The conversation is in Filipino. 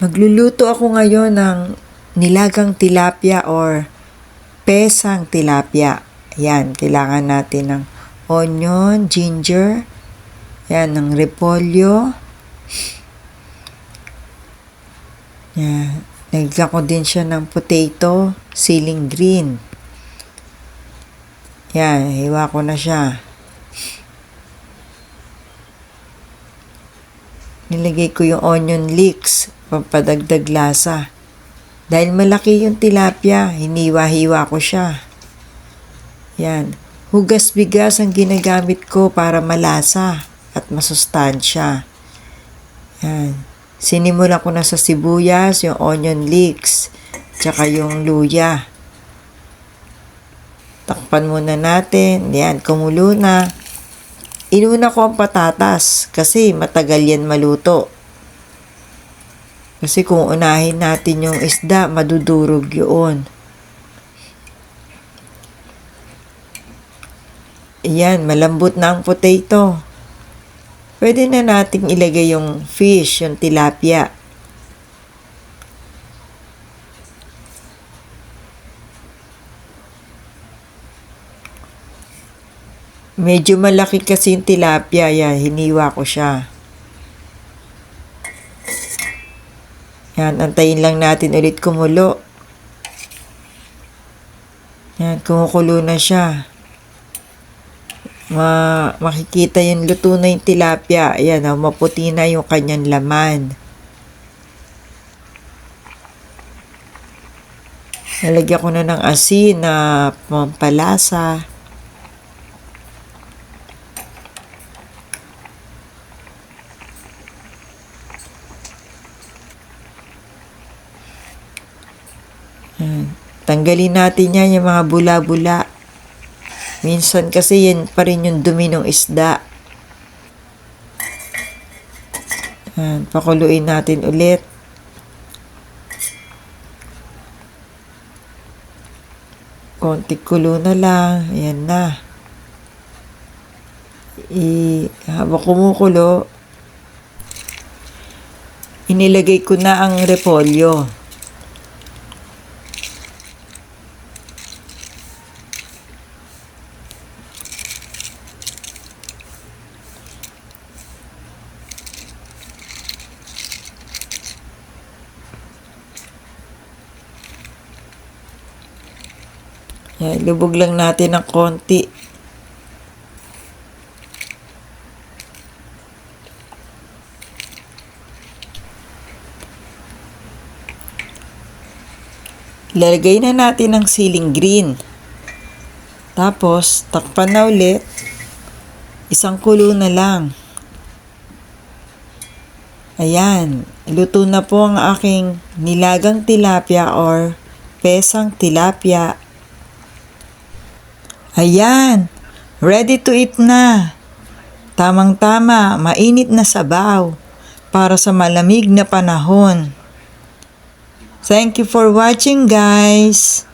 Magluluto ako ngayon ng nilagang tilapia or pesang tilapia. Yan, kailangan natin ng onion, ginger, yan, ng repolyo. Yan, nagla ko din siya ng potato, ceiling green. Yan, hiwa ko na siya. Nilagay ko yung onion leeks, pampadagdag lasa. Dahil malaki yung tilapia, hiniwa-hiwa ko siya. Yan. Hugas bigas ang ginagamit ko para malasa at masustansya. Yan. Sinimula ko na sa sibuyas, yung onion leeks, tsaka yung luya. Takpan muna natin. Yan, kumulo na. Inuna ko ang patatas kasi matagal yan maluto. Kasi kung unahin natin yung isda, madudurog yun. Ayan, malambot na ang potato. Pwede na nating ilagay yung fish, yung tilapia. Medyo malaki kasi yung tilapia. Yan, hiniwa ko siya. Yan, antayin lang natin ulit kumulo. Yan, kumukulo na siya. Ma makikita yung luto na yung tilapia. Ayan, oh, maputi na yung kanyang laman. Nalagyan ko na ng asin na pampalasa. Yan. Tanggalin natin yan yung mga bula-bula. Minsan kasi yan pa rin yung dumi ng isda. Yan, pakuluin natin ulit. Konti kulo na lang. Ayan na. I, habang kumukulo, inilagay ko na ang repolyo. Yan, lubog lang natin ng konti. Lalagay na natin ng ceiling green. Tapos, takpan na ulit. Isang kulo na lang. Ayan, luto na po ang aking nilagang tilapia or pesang tilapia Ayan, ready to eat na. Tamang-tama, mainit na sabaw para sa malamig na panahon. Thank you for watching guys.